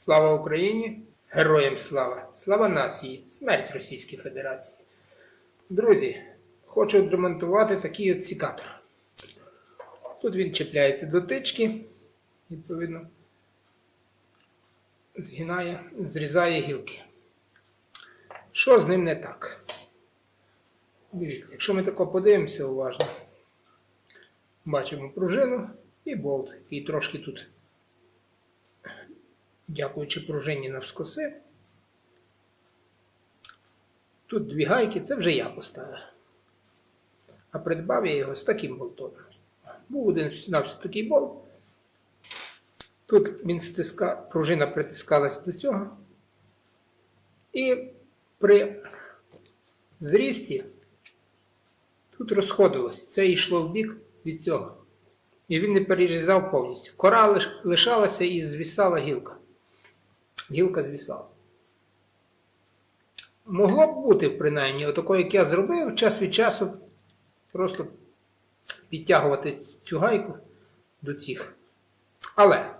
Слава Україні! Героям слава! Слава нації! Смерть Російській Федерації! Друзі, хочу відремонтувати такий от сікатор. Тут він чіпляється до тички, відповідно, згинає, зрізає гілки. Що з ним не так? Дивіться, якщо ми тако подивимося уважно, бачимо пружину і болт, який трошки тут, дякуючи пружині навскоси. Тут дві гайки, це вже я поставив. А придбав я його з таким болтом. Був один навсього такий болт. Тут він стиска, пружина притискалась до цього. І при зрісті тут розходилось. Це йшло в бік від цього. І він не перерізав повністю. Кора лишалася і звісала гілка. Гілка звісала. Могло б бути, принаймні, отако, як я зробив, час від часу просто підтягувати цю гайку до цих. Але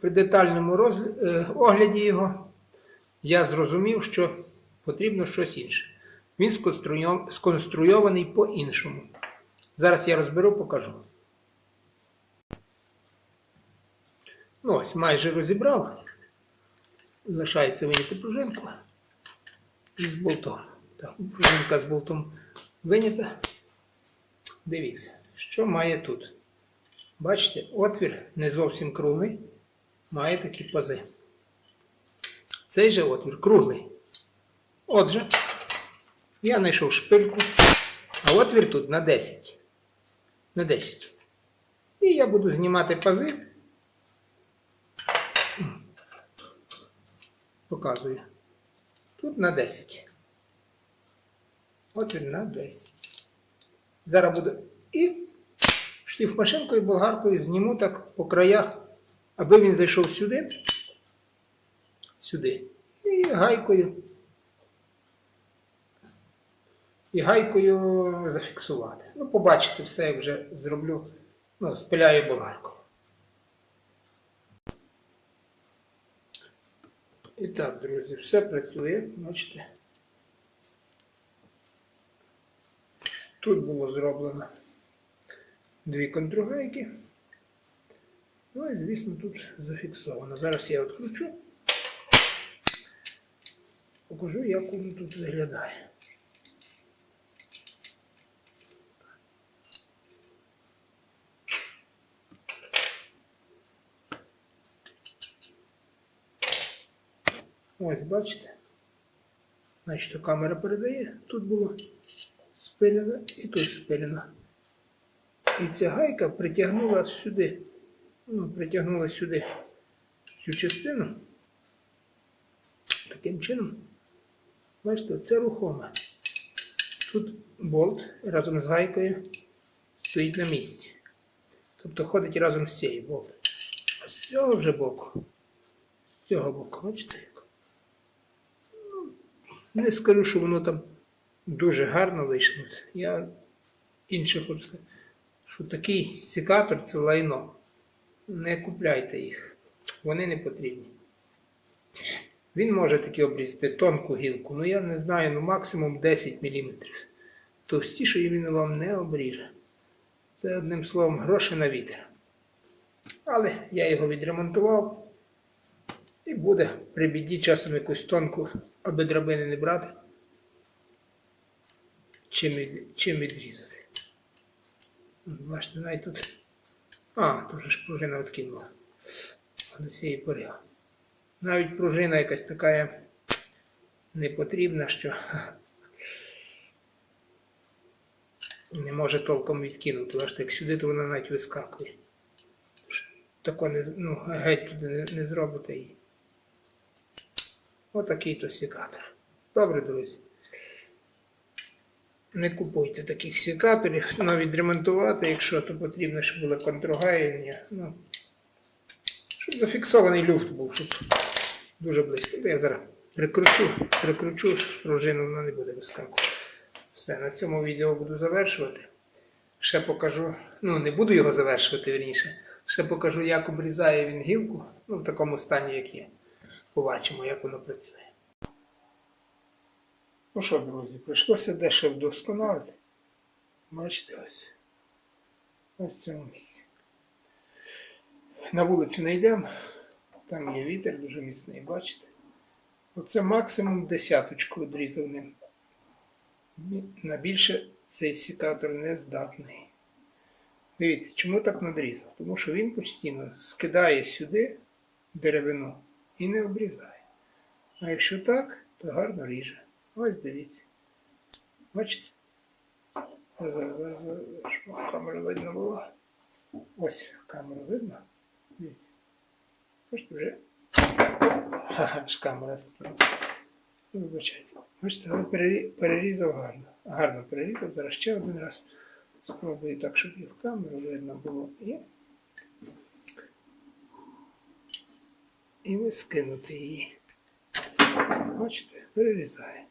при детальному розгля- е, огляді його я зрозумів, що потрібно щось інше. Він сконструйований по-іншому. Зараз я розберу, покажу. Ну ось, майже розібрав. Лишається виняти пружинку із болтом. Так, пружинка з болтом винята. Дивіться, що має тут. Бачите, отвір не зовсім круглий, має такі пази. Цей же отвір круглий. Отже, я знайшов шпильку, а отвір тут на 10. На 10. І я буду знімати пази. Показую. Тут на 10. Отвір на 10. Зараз буду і шліфмашинкою, болгаркою зніму так по краях, аби він зайшов сюди, сюди. І гайкою. І гайкою зафіксувати. Ну, побачите, все я вже зроблю. Ну, спиляю болгарку. І так, друзі, все працює, бачите. Тут було зроблено дві контргайки. Ну і, звісно, тут зафіксовано. Зараз я відкручу. Покажу, як воно тут виглядає. Ось, бачите? Значить, камера передає. Тут було спилено і тут спилено. І ця гайка притягнула сюди. Ну, притягнула сюди цю частину. Таким чином, бачите, це рухоме. Тут болт разом з гайкою стоїть на місці. Тобто ходить разом з цією болт. А з цього вже боку, з цього боку, бачите Не скажу, що воно там дуже гарно вийшло. Я інше хочу сказати, що такий секатор це лайно. Не купляйте їх. Вони не потрібні. Він може таки обрізати тонку гілку, ну я не знаю, ну максимум 10 мм. Товстіше він вам не обріже. Це одним словом гроші на вітер. Але я його відремонтував і буде при біді часом якусь тонку, аби драбини не брати. Чим, чим відрізати. Бачите, навіть тут. А, тут ж пружина відкинула. До цієї пори. Навіть пружина якась така непотрібна, що не може толком відкинути. Аж так сюди, то вона навіть вискакує. Тако не, ну, геть туди не, не зробите її. Отакий то секатор. Добре, друзі. Не купуйте таких секаторів, ну, відремонтувати, якщо то потрібно, щоб були контргаяння. Ну, щоб зафіксований люфт був, щоб дуже близько. Я зараз прикручу, прикручу пружину, вона не буде вискакувати. Все, на цьому відео буду завершувати. Ще покажу, ну не буду його завершувати вірніше. Ще покажу, як обрізає він гілку, ну в такому стані, як є. Побачимо, як воно працює. Ну що, друзі, прийшлося дещо вдосконалити. Бачите ось. Ось в цьому місці. На вулицю не йдемо. Там є вітер дуже міцний, бачите? Оце максимум десяточку відрізав ним. На більше цей секатор не здатний. Дивіться, чому так надрізав? Тому що він постійно скидає сюди деревину і не обрізає. А якщо так, то гарно ріже. Ось дивіться. Бачите? Щоб камеру видно було. Ось камеру видно. Дивіться. Бачите, вже. Ха-ха, ж камера стала. Вибачайте. Бачите, але перерізав гарно. Гарно перерізав. Зараз ще один раз спробую так, щоб і в камеру видно було. І, і не скинути її. Бачите, перерізає.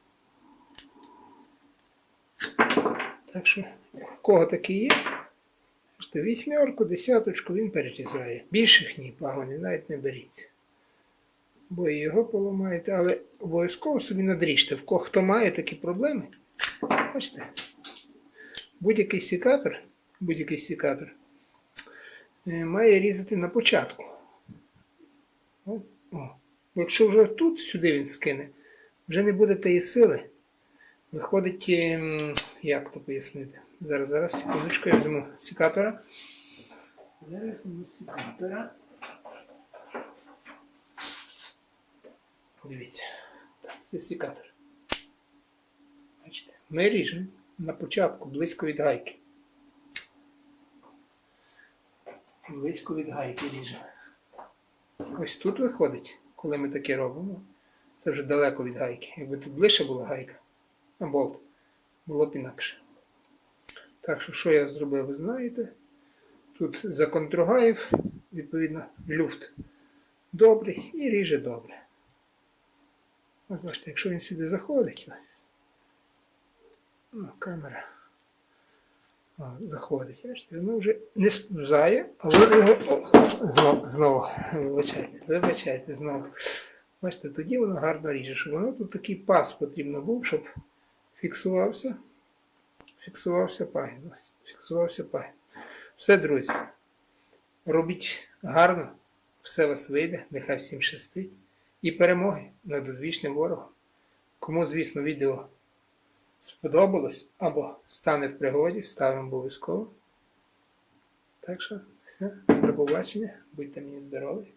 Так що, в кого такі є, вісьмерку, десяточку він перерізає. Більших ні, пагонів навіть не беріться. Бо і його поламаєте, але обов'язково собі надріжте. В кого хто має такі проблеми, бачите, будь-який секатор, будь-який секатор е, має різати на початку. От, о. Якщо вже тут сюди він скине, вже не буде тієї сили. Виходить, ем, як то пояснити? Зараз, зараз, секундочку, я візьму секатора. Зараз візьму секатора. Дивіться, так, це секатор. Бачите, ми ріжемо на початку близько від гайки. Близько від гайки ріжемо. Ось тут виходить, коли ми таке робимо. Це вже далеко від гайки. Якби тут ближче була гайка, на болт, було б інакше. Так що, що я зробив, ви знаєте. Тут законтругаїв, відповідно, люфт добрий і ріже добре. Ось якщо він сюди заходить, ось. Ну, камера. Заходить. Бачите, воно вже не сповзає, але ви його. Знову, знову, вибачайте, вибачайте, знову. Бачите, тоді воно гарно ріже, щоб воно тут такий пас потрібно був, щоб фіксувався. Фіксувався пагін. Фіксувався пагін. Все, друзі. Робіть гарно, все вас вийде, нехай всім щастить. І перемоги над одвічним ворогом. Кому, звісно, відео сподобалось або стане в пригоді, ставимо обов'язково. Так що, все, до побачення, будьте мені здорові.